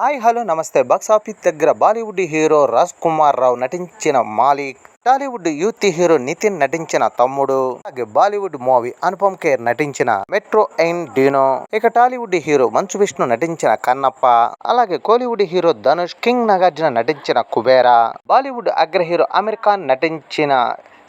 Hi hello నమస్తే. Box office దగ్గర Bollywood hero Raj Kumar Rao నటించిన Maalik Tollywood youth hero Nithiin నటించిన తమ్ముడు అలాగే బాలీవుడ్ మూవీ అనుపమ్ కేర్ నటించిన మెట్రో ఎయిన్ డీనో ఇక టాలీవుడ్ హీరో మంచు విష్ణు నటించిన కన్నప్ప అలాగే Kollywood hero Dhanush king Nagarjuna నటించిన కుబేరా బాలీవుడ్ అగ్ర హీరో అమీర్ ఖాన్ నటించిన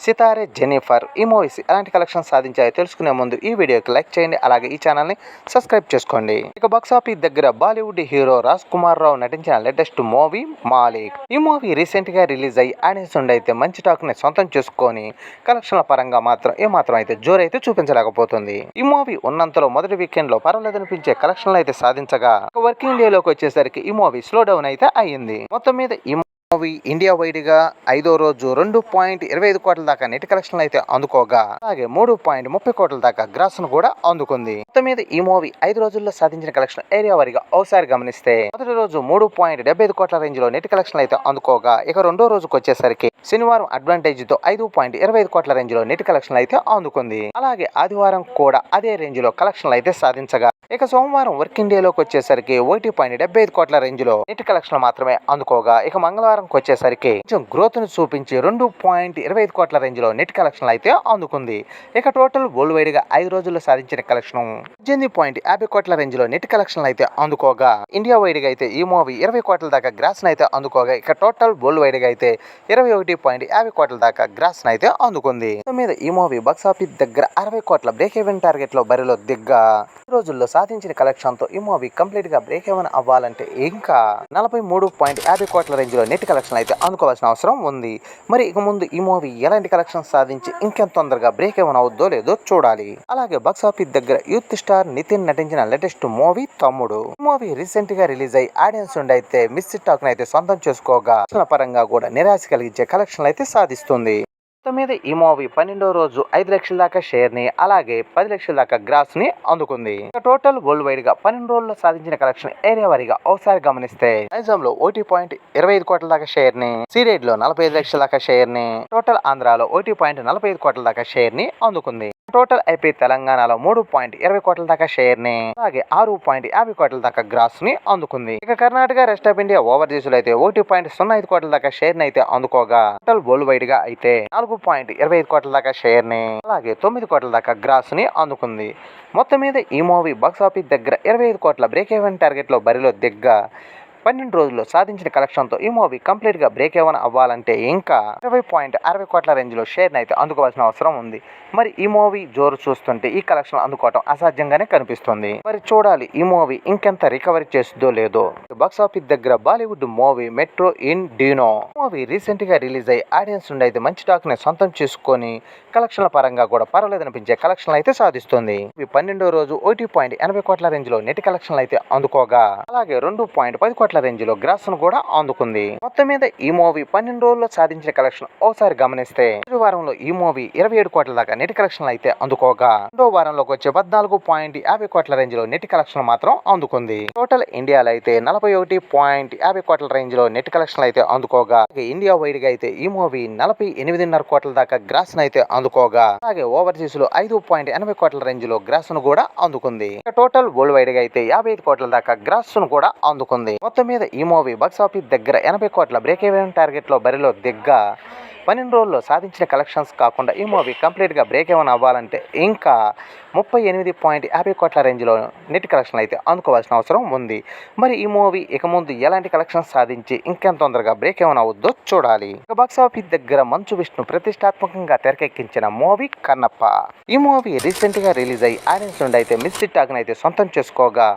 సితారే జెనిఫర్ ఈ మూవీస్ ఎలాంటి కలెక్షన్ సాధించాయో తెలుసుకునే ముందు ఈ వీడియోకి లైక్ చేయండి అలాగే ఈ ఛానల్ని సబ్స్క్రైబ్ చేసుకోండి. ఇక బాక్స్ ఆఫీస్ దగ్గర బాలీవుడ్ హీరో రాజ్ కుమార్ రావు నటించిన లేటెస్ట్ మూవీ మాలిక్. ఈ మూవీ రీసెంట్గా రిలీజ్ అయ్యి ఆడియన్స్ నుండి అయితే మంచి టాక్ని సొంతం చేసుకొని కలెక్షన్ల పరంగా మాత్రం ఏమాత్రం అయితే జోరైతే చూపించలేకపోతుంది. ఈ మూవీ ఉన్నంతలో మొదటి వీకెండ్లో పర్వాలేదనిపించే కలెక్షన్లు అయితే సాధించగా వర్కింగ్ డే లోకి వచ్చేసరికి ఈ మూవీ స్లో డౌన్ అయితే అయ్యింది. మొత్తం మీద ఈ మూవీ ఇండియా వైడ్గా ఐదో రోజు రెండు పాయింట్ ఇరవై ఐదు కోట్ల దాకా నెట్ కలెక్షన్లు అయితే అందుకోగా. అలాగే మూడు పాయింట్ ముప్పై కోట్ల దాకా గ్రాస్ను కూడా అందుకుంది. మొత్తం మీద ఈ మూవీ ఐదు రోజుల్లో సాధించిన కలెక్షన్ ఏరియా వారిగా ఒకసారి గమనిస్తే మొదటి రోజు మూడు పాయింట్ డెబ్బై ఐదు కోట్ల రేంజ్లో నెట్ కలెక్షన్లు అయితే అందుకోగా. ఇక రెండో రోజుకి వచ్చేసరికి శనివారం అడ్వాంటేజ్తో ఐదు పాయింట్ ఇరవై ఐదు కోట్ల రేంజ్లో నెట్ కలెక్షన్లు అయితే అందుకుంది. అలాగే ఆదివారం కూడా అదే రేంజ్లో కలెక్షన్లు అయితే సాధించగా ఇక సోమవారం వర్కింగ్ డేలోకి వచ్చేసరికి ఒకటి పాయింట్ డెబ్బై ఐదు కోట్ల రేంజ్లో నెట్ కలెక్షన్ మాత్రమే అందుకోగా ఇక మంగళవారంకి వచ్చేసరికి కొంచెం గ్రోత్ను చూపించి రెండు పాయింట్ ఇరవై ఐదు కోట్ల రేంజ్లో నెట్ కలెక్షన్ అయితే అందుకుంది. ఇక టోటల్ వరల్డ్ వైడ్గా ఐదు రోజుల్లో సాధించిన కలెక్షన్ పద్దెనిమిది పాయింట్ యాభై కోట్ల రేంజ్లో నెట్ కలెక్షన్ అయితే అందుకోగా ఇండియా వైడ్గా అయితే ఈ మూవీ ఇరవై కోట్ల దాకా గ్రాస్ అయితే అందుకోగా ఇక టోటల్ వరల్డ్ వైడ్గా అయితే ఇరవై ఒకటి పాయింట్ యాభై కోట్ల దాకా గ్రాస్ అయితే అందుకుంది. మీద ఈ మూవీ బాక్స్ ఆఫీస్ దగ్గర అరవై కోట్ల బ్రేక్ ఈవెన్ టార్గెట్లో బరిలో దిగ్గా. ఈ రోజుల్లో సాధించిన కలెక్షన్తో ఈ మూవీ కంప్లీట్గా బ్రేక్ ఈవెన్ అవ్వాలంటే ఇంకా నలభై మూడు పాయింట్ యాభై కోట్ల రేంజ్లో నెట్ కలెక్షన్ అయితే అందుకోవాల్సిన అవసరం ఉంది. మరి ఇక ముందు ఈ మూవీ ఎలాంటి కలెక్షన్ సాధించి ఇంకెంత తొందరగా బ్రేక్ ఈవెన్ అవుద్దో లేదో చూడాలి. అలాగే బాక్స్ ఆఫీస్ దగ్గర యూత్ స్టార్ నితిన్ నటించిన లేటెస్ట్ మూవీ తమ్ముడు. మూవీ రీసెంట్గా రిలీజ్ అయ్యి ఆడియన్స్ నుండి అయితే మిస్ టాక్ అయితే సొంతం చేసుకోగా. పరంగా కూడా నిరాశ కలిగించే కలెక్షన్లు అయితే సాధిస్తుంది. మొత్తం మీద ఈ మూవీ పన్నెండో రోజు ఐదు లక్షల దాకా షేర్ని అలాగే పది లక్షల దాకా గ్రాస్ని అందుకుంది టోటల్ వరల్డ్ వైడ్గా పన్నెండు రోజుల్లో సాధించిన కలెక్షన్ ఏరియా వారీగా ఒకసారి గమనిస్తే నైజాం లో ఒకటి పాయింట్ ఇరవై ఐదు కోట్ల దాకా షేర్ని సిరేడ్లో నలభై ఐదు లక్షల దాకా షేర్ని టోటల్ ఆంధ్రాలో ఒకటి పాయింట్ నలభై ఐదు కోట్ల దాకా షేర్ని అందుకుంది. టోటల్ ఐపీ తెలంగాణలో మూడు పాయింట్ ఇరవై కోట్ల దాకా షేర్ని అలాగే ఆరు పాయింట్ యాభై కోట్ల దాకా గ్రాస్ని అందుకుంది. ఇక కర్ణాటక రెస్ట్ ఆఫ్ ఇండియా ఓవర్సీస్లో అయితే ఒకటి పాయింట్ సున్నా ఐదు కోట్ల దాకా షేర్ని అయితే అందుకోగా టోటల్ వరల్డ్ వైడ్గా అయితే నాలుగు పాయింట్ ఇరవై ఐదు కోట్ల దాకా షేర్ని అలాగే తొమ్మిది కోట్ల దాకా గ్రాస్ని అందుకుంది. మొత్తం మీద ఈ మూవీ బాక్స్ ఆఫీస్ దగ్గర ఇరవై ఐదు కోట్ల బ్రేక్ ఈవెన్ టార్గెట్లో బరిలో దిగ్గా పన్నెండు రోజుల్లో సాధించిన కలెక్షన్తో ఈ మూవీ కంప్లీట్గా బ్రేక్ ఏమైనా అవ్వాలంటే ఇంకా ఇరవై పాయింట్ అరవై కోట్ల రేంజ్లో షేర్ని అయితే అందుకోవాల్సిన అవసరం ఉంది. మరి ఈ మూవీ జోరు చూస్తుంటే ఈ కలెక్షన్ అందుకోవటం అసాధ్యంగానే కనిపిస్తుంది. మరి చూడాలి ఈ మూవీ ఇంకెంత రికవరీ చేస్తుందో లేదో. బాక్స్ ఆఫీస్ దగ్గర Bollywood movie metro In Dino movie రీసెంట్గా రిలీజ్ అయ్యి ఆడియన్స్ నుండి అయితే మంచి టాక్ని సొంతం చేసుకొని కలెక్షన్ల పరంగా కూడా పర్వాలేదనిపించే కలెక్షన్లు అయితే సాధిస్తుంది. ఈ పన్నెండో రోజు ఒకటి పాయింట్ ఎనభై కోట్ల రేంజ్లో నెట్ కలెక్షన్లు అయితే అందుకోగా. అలాగే రెండు పాయింట్ పది కోట్ల రేంజ్లో గ్రాస్ను కూడా అందుకుంది. మొత్తం మీద ఈ మూవీ పన్నెండు రోజుల్లో సాధించిన కలెక్షన్ ఒకసారి గమనిస్తే మొదటి వారంలో ఈ మూవీ ఇరవై ఏడు కోట్ల దాకా నెట్ కలెక్షన్లు అయితే అందుకోగా. రెండో వారంలోకి వచ్చే పద్నాలుగు పాయింట్ యాభై కోట్ల రేంజ్లో నెట్ కలెక్షన్ మాత్రం అందుకుంది. టోటల్ ఇండియాలో అయితే నలభై ఒకటి పాయింట్ యాభై కోట్ల రేంజ్లో నెట్ కలెక్షన్ అయితే అందుకోగా. ఇండియా వైడ్గా అయితే ఈ మూవీ నలభై ఎనిమిదిన్నర కోట్ల దాకా గ్రాస్ను అయితే అందుకోగా. అలాగే ఓవర్సీస్లో ఐదు పాయింట్ ఎనభై కోట్ల రేంజ్లో గ్రాస్ను కూడా అందుకుంది. టోటల్ వరల్డ్ వైడ్గా అయితే యాభై ఐదు కోట్ల దాకా గ్రాస్ను కూడా అందుకుంది. మొత్తం మీద ఈ మూవీ బాక్సాఫీస్ దగ్గర ఎనభై కోట్ల బ్రేక్ ఈవెన్ టార్గెట్లో బరిలో దిగ్గా పన్నెండు రోజుల్లో సాధించిన కలెక్షన్స్ కాకుండా ఈ మూవీ కంప్లీట్గా బ్రేక్ ఏమైనా అవ్వాలంటే ఇంకా ముప్పై ఎనిమిది పాయింట్ యాభై కోట్ల రేంజ్లో నెట్ కలెక్షన్ అయితే అందుకోవాల్సిన అవసరం ఉంది. మరి ఈ మూవీ ఇక ముందు ఎలాంటి కలెక్షన్స్ సాధించి ఇంకెంత తొందరగా బ్రేక్ ఏమైనా అవుద్దో చూడాలి. ఇక బాక్స్ ఆఫీస్ దగ్గర మంచు విష్ణు ప్రతిష్టాత్మకంగా తెరకెక్కించిన మూవీ కన్నప్ప. ఈ మూవీ రీసెంట్గా రిలీజ్ అయ్యి ఆడియన్స్ నుండి అయితే మిస్ టాక్ని అయితే సొంతం చేసుకోగా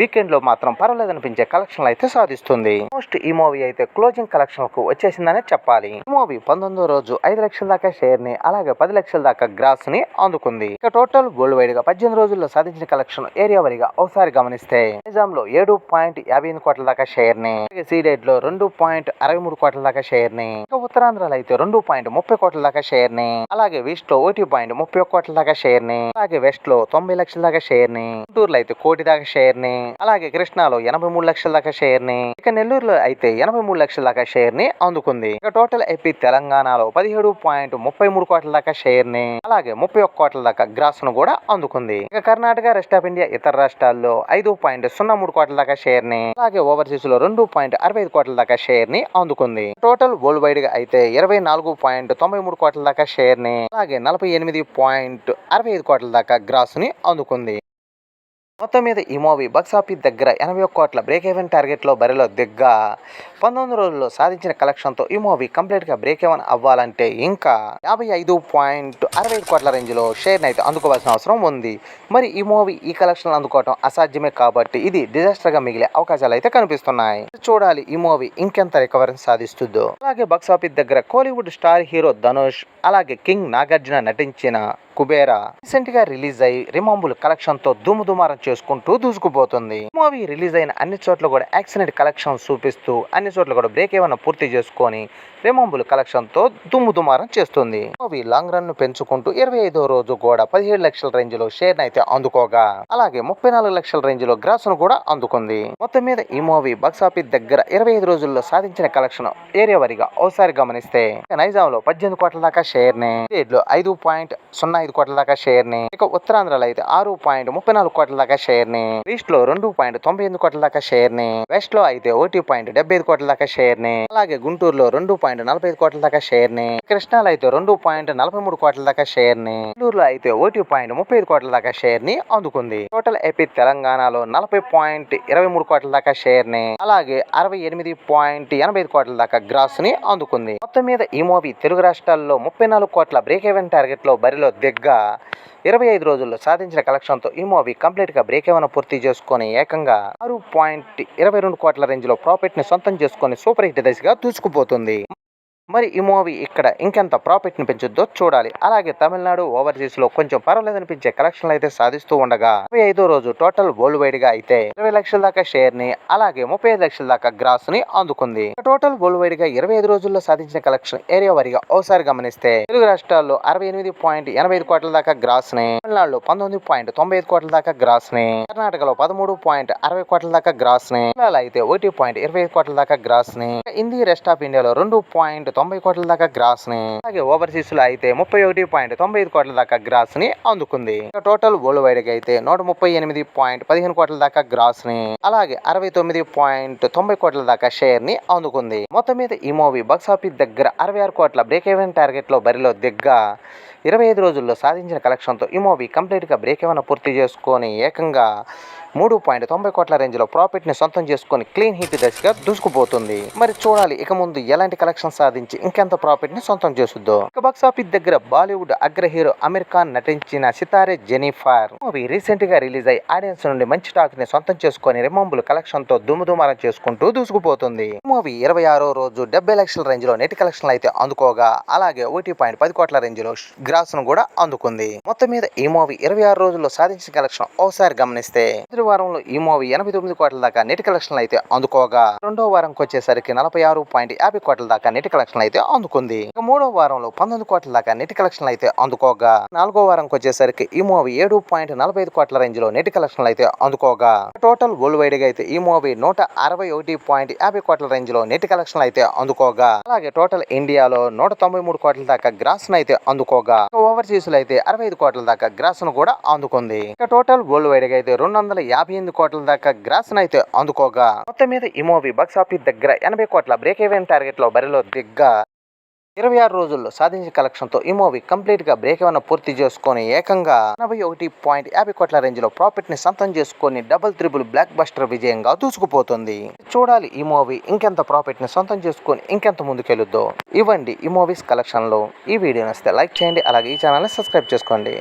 వీకెండ్లో మాత్రం పర్వాలేదనిపించే కలెక్షన్లు అయితే సాధిస్తుంది. మోస్ట్ ఈ మూవీ అయితే క్లోజింగ్ కలెక్షన్లకు వచ్చేసిందనే చెప్పాలి. ఈ మూవీ పంతొమ్మిది రోజు ఐదు లక్షల దాకా షేర్ని అలాగే పది లక్షల దాకా గ్రాస్ని అందుకుంది. ఇక టోటల్ వరల్డ్ వైడ్గా పద్దెనిమిది రోజుల్లో సాధించిన కలెక్షన్ ఏరియా వారిగా ఒకసారి గమనిస్తే నిజాం లో ఏడు పాయింట్ యాభై ఎనిమిది కోట్ల దాకా షేర్ని సీడెడ్లో రెండు పాయింట్ అరవై మూడు కోట్ల దాకా షేర్ని ఇక ఉత్తరాంధ్రలో అయితే రెండు పాయింట్ ముప్పై కోట్ల దాకా షేర్ని అలాగే వెస్ట్లో ఒకటి పాయింట్ ముప్పై ఒక్క కోట్ల దాకా షేర్ని అలాగే వెస్ట్లో తొంభై లక్షల దాకా షేర్ని గుంటూరులో అయితే కోటి దాకా షేర్ని అలాగే కృష్ణాలో ఎనభై మూడు లక్షల దాకా షేర్ని ఇక నెల్లూరులో అయితే ఎనభై మూడు లక్షల దాకా షేర్ని అందుకుంది. ఇక టోటల్ ఏపీ తెలంగాణ తెలంగాణలో పదిహేడు పాయింట్ ముప్పై మూడు కోట్ల దాకా షేర్ని అలాగే ముప్పై ఒక్క కోట్ల దాకా గ్రాస్ను కూడా అందుకుంది. ఇక కర్ణాటక రెస్ట్ ఆఫ్ ఇండియా ఇతర రాష్ట్రాల్లో ఐదు పాయింట్ సున్నా మూడు కోట్ల దాకా షేర్ని అలాగే ఓవర్సీస్లో రెండు పాయింట్ అరవై ఐదు కోట్ల దాకా షేర్ని అందుకుంది. టోటల్ వరల్డ్ వైడ్గా అయితే ఇరవై నాలుగు పాయింట్ తొంభై మూడు కోట్ల దాకా షేర్ని అలాగే నలభై ఎనిమిది పాయింట్ అరవై ఐదు కోట్ల దాకా గ్రాస్ని అందుకుంది. మొత్తం మీద ఈ మూవీ బాక్సాఫీస్ దగ్గర ఎనభై ఒక్క కోట్ల బ్రేక్ ఈవెన్ టార్గెట్లో బరిలో దిగ్గా పంతొమ్మిది రోజుల్లో సాధించిన కలెక్షన్తో ఈ మూవీ కంప్లీట్గా బ్రేక్ ఈవెన్ అవ్వాలంటే ఇంకా యాభై ఐదు పాయింట్ అరవై ఐదు కోట్ల రేంజ్లో షేర్ని అయితే అందుకోవాల్సిన అవసరం ఉంది. మరి ఈ మూవీ ఈ కలెక్షన్ అందుకోవటం అసాధ్యమే కాబట్టి ఇది డిజాస్టర్గా మిగిలే అవకాశాలు అయితే కనిపిస్తున్నాయి. చూడాలి ఈ మూవీ ఇంకెంత రికవరీ సాధిస్తుందో. అలాగే బాక్సాఫీస్ దగ్గర కోలీవుడ్ స్టార్ హీరో ధనుష్ అలాగే కింగ్ నాగార్జున నటించిన కుబేరా రీసెంట్గా రిలీజ్ అయి రిమాంబుల్ కలెక్షన్తో దుమ్ము దుమారం చేసుకుంటూ దూసుకుపోతుంది. మూవీ రిలీజ్ అయిన అన్ని చోట్ల కూడా యాక్సిడెంట్ కలెక్షన్ చూపిస్తూ అన్ని చోట్ల కూడా బ్రేక్ ఏమైనా పూర్తి చేసుకొని రిమాంబుల్ కలెక్షన్తో దుమ్ము దుమారం చేస్తుంది. మూవీ లాంగ్ రన్ను పెంచుకుంటూ ఇరవై ఐదో రోజు కూడా పదిహేడు లక్షల రేంజ్లో షేర్ అయితే అందుకోగా. అలాగే ముప్పై నాలుగు లక్షల రేంజ్లో గ్రాస్ను కూడా అందుకుంది. మొత్తం మీద ఈ మూవీ బాక్సాఫీస్ దగ్గర ఇరవై ఐదు రోజుల్లో సాధించిన కలెక్షన్ ఏరియా వారిగా ఒకసారి గమనిస్తే నైజాం లో పద్దెనిమిది కోట్ల దాకా షేర్ని లో ఐదు పాయింట్ సున్నా ఐదు కోట్ల దాకా షేర్ని ఇక ఉత్తరాంధ్రలో అయితే ఆరు పాయింట్ ముప్పై నాలుగు కోట్ల దాకా షేర్ని ఈస్ట్లో రెండు పాయింట్ తొంభై ఎనిమిది కోట్ల దాకా షేర్ని వెస్ట్లో అయితే ఒకటి పాయింట్ డెబ్బై ఐదు కోట్ల దాకా షేర్ని. అలాగే గుంటూరులో రెండు పాయింట్ నలభై ఐదు కోట్ల దాకా షేర్ని. కృష్ణాలో అయితే రెండు పాయింట్ నలభై మూడు కోట్ల దాకా షేర్ని. నెల్లూరులో అయితే ఒకటి పాయింట్ ముప్పై ఐదు కోట్ల దాకా షేర్ని అందుకుంది. టోటల్ ఏపీ తెలంగాణలో నలభై పాయింట్ ఇరవై మూడు కోట్ల దాకా షేర్ని. అలాగే అరవై ఎనిమిది పాయింట్ ఎనభై ఐదు కోట్ల దాకా గ్రాస్ని అందుకుంది. మొత్తం మీద ఈ మూవీ తెలుగు రాష్ట్రాల్లో ముప్పై నాలుగు కోట్ల బ్రేక్ ఈవెన్ టార్గెట్లో బరిలో దిగ్గా ఇరవై ఐదు రోజుల్లో సాధించిన కలెక్షన్తో ఈ మూవీ కంప్లీట్గా బ్రేక్ ఏమైనా పూర్తి చేసుకొని ఏకంగా ఆరు పాయింట్ ఇరవై రెండు కోట్ల రేంజ్లో సొంతం చేసుకొని సూపర్ హిట్ దశగా దూసుకుపోతుంది. మరి ఈ మూవీ ఇక్కడ ఇంకెంత ప్రాఫిట్ని పెంచుద్దో చూడాలి. అలాగే తమిళనాడు ఓవర్సీస్లో కొంచెం పర్వాలేదనిపించే కలెక్షన్లు అయితే సాధిస్తూ ఉండగా ఇరవై ఐదో రోజు టోటల్ వరల్డ్ వైడ్గా అయితే ఇరవై లక్షల దాకా షేర్ని అలాగే ముప్పై ఐదు లక్షల దాకా గ్రాస్ని అందుకుంది టోటల్ వరల్డ్ వైడ్గా ఇరవై ఐదు రోజుల్లో సాధించిన కలెక్షన్ ఏరియా వారిగా ఒకసారి గమనిస్తే తెలుగు రాష్ట్రాల్లో అరవై ఎనిమిది పాయింట్ ఎనభై ఐదు కోట్ల దాకా గ్రాస్ని తమిళనాడులో పంతొమ్మిది పాయింట్ తొంభై ఐదు కోట్ల దాకా గ్రాస్ని కర్ణాటకలో పదమూడు పాయింట్ అరవై కోట్ల దాకా గ్రాస్ని అయితే ఒకటి పాయింట్ ఇరవై ఐదు కోట్ల దాకా గ్రాస్ని హిందీ రెస్ట్ ఆఫ్ ఇండియాలో రెండు పాయింట్ తొంభై కోట్ల దాకా గ్రాస్ని అలాగే ఓవర్సీస్లో అయితే ముప్పై ఒకటి పాయింట్ తొంభై ఐదు కోట్ల దాకా గ్రాస్ని అందుకుంది టోటల్ వరల్డ్ వైడ్గా అయితే నూట ముప్పై ఎనిమిది పాయింట్ పదిహేను కోట్ల దాకా గ్రాస్ని అలాగే అరవై తొమ్మిది పాయింట్ తొంభై కోట్ల దాకా షేర్ని అందుకుంది. మొత్తం మీద ఈ మూవీ బాక్సాఫీస్ దగ్గర అరవై ఆరు కోట్ల బ్రేక్ ఈవెన్ టార్గెట్లో బరిలో దిగ్గా ఇరవై ఐదు రోజుల్లో సాధించిన కలెక్షన్తో ఈ మూవీ కంప్లీట్గా బ్రేక్ ఏమైనా పూర్తి చేసుకొని ఏకంగా మూడు పాయింట్ తొంభై కోట్ల రేంజ్లో ప్రాఫిట్ని సొంతం చేసుకొని క్లీన్ హిట్ దశగా దూసుకుపోతుంది. మరి చూడాలి ఇక ముందు ఎలాంటి కలెక్షన్ సాధించి ఇంకెంత ప్రాఫిట్ని సొంతం చేసుద్దో. ఇక బాక్స్ ఆఫీస్ దగ్గర బాలీవుడ్ అగ్ర హీరో అమీర్ ఖాన్ నటించిన సితారే జెనిఫర్ మూవీ రీసెంట్గా రిలీజ్ అయ్యి ఆడియన్స్ నుండి మంచి టాక్ని సొంతం చేసుకొని రిమంబుల్ కలెక్షన్తో దుమ్ముదుమారం చేసుకుంటూ దూసుకుపోతుంది. మూవీ ఇరవై ఆరో రోజు డెబ్బై లక్షల రేంజ్లో నెట్ కలెక్షన్లు అయితే అందుకోగా అలాగే ఒకటి పాయింట్ పది కోట్ల రేంజ్లో గ్రాస్ను కూడా అందుకుంది. మొత్తం మీద ఈ మూవీ ఇరవై ఆరు రోజుల్లో సాధించిన కలెక్షన్ ఒకసారి గమనిస్తే మొదటి వారంలో ఈ మూవీ ఎనభై తొమ్మిది కోట్ల దాకా నెట్ కలెక్షన్లు అయితే అందుకోగా. రెండో వారంకి వచ్చేసరికి నలభై ఆరు పాయింట్ యాభై కోట్ల దాకా నెట్ కలెక్షన్లు అయితే అందుకుంది. ఇక మూడో వారంలో పంతొమ్మిది కోట్ల దాకా నెట్ కలెక్షన్లు అయితే అందుకోగా. నాలుగో వారంకి వచ్చేసరికి ఈ మూవీ ఏడు పాయింట్ నలభై ఐదు కోట్ల రేంజ్లో నెట్ కలెక్షన్లు అయితే అందుకోగా. టోటల్ వరల్డ్ వైడ్గా అయితే ఈ మూవీ నూట అరవై ఒకటి పాయింట్ యాభై కోట్ల రేంజ్లో నెట్ కలెక్షన్లు అయితే అందుకోగా. అలాగే టోటల్ ఇండియాలో నూట తొంభై మూడు కోట్ల దాకా గ్రాస్ అయితే అందుకోగా. ఓవర్సీస్లో అయితే అరవై ఐదు కోట్ల దాకా గ్రాస్ను కూడా అందుకుంది. ఇక టోటల్ వరల్డ్ వైడ్గా అయితే రెండు వందల యాభై ఎనిమిది కోట్ల దాకా గ్రాస్ అయితే అందుకోగా. మొత్తం మీద ఈ మూవీ బాక్స్ ఆఫీస్ దగ్గర ఎనభై కోట్ల బ్రేక్ ఈవెన్ టార్గెట్లో బరిలో దిగ్గా ఇరవై ఆరు రోజుల్లో సాధించిన కలెక్షన్తో ఈ మూవీ కంప్లీట్గా బ్రేక్ ఏమైనా పూర్తి చేసుకొని ఏకంగా ఎనభై ఒకటి పాయింట్ యాభై కోట్ల రేంజ్లో సొంతం చేసుకొని డబుల్ త్రిబుల్ బ్లాక్ బస్టర్ విజయంగా దూసుకుపోతుంది. చూడాలి ఈ మూవీ ఇంకెంత ప్రాఫిట్ని సొంతం చేసుకొని ఇంకెంత ముందుకెళ్ళుద్దో ఇవ్వండి ఈ మూవీస్ కలెక్షన్లో ఈ వీడియో నచ్చితే లైక్ చేయండి అలాగే ఈ ఛానల్ని సబ్స్క్రైబ్ చేసుకోండి.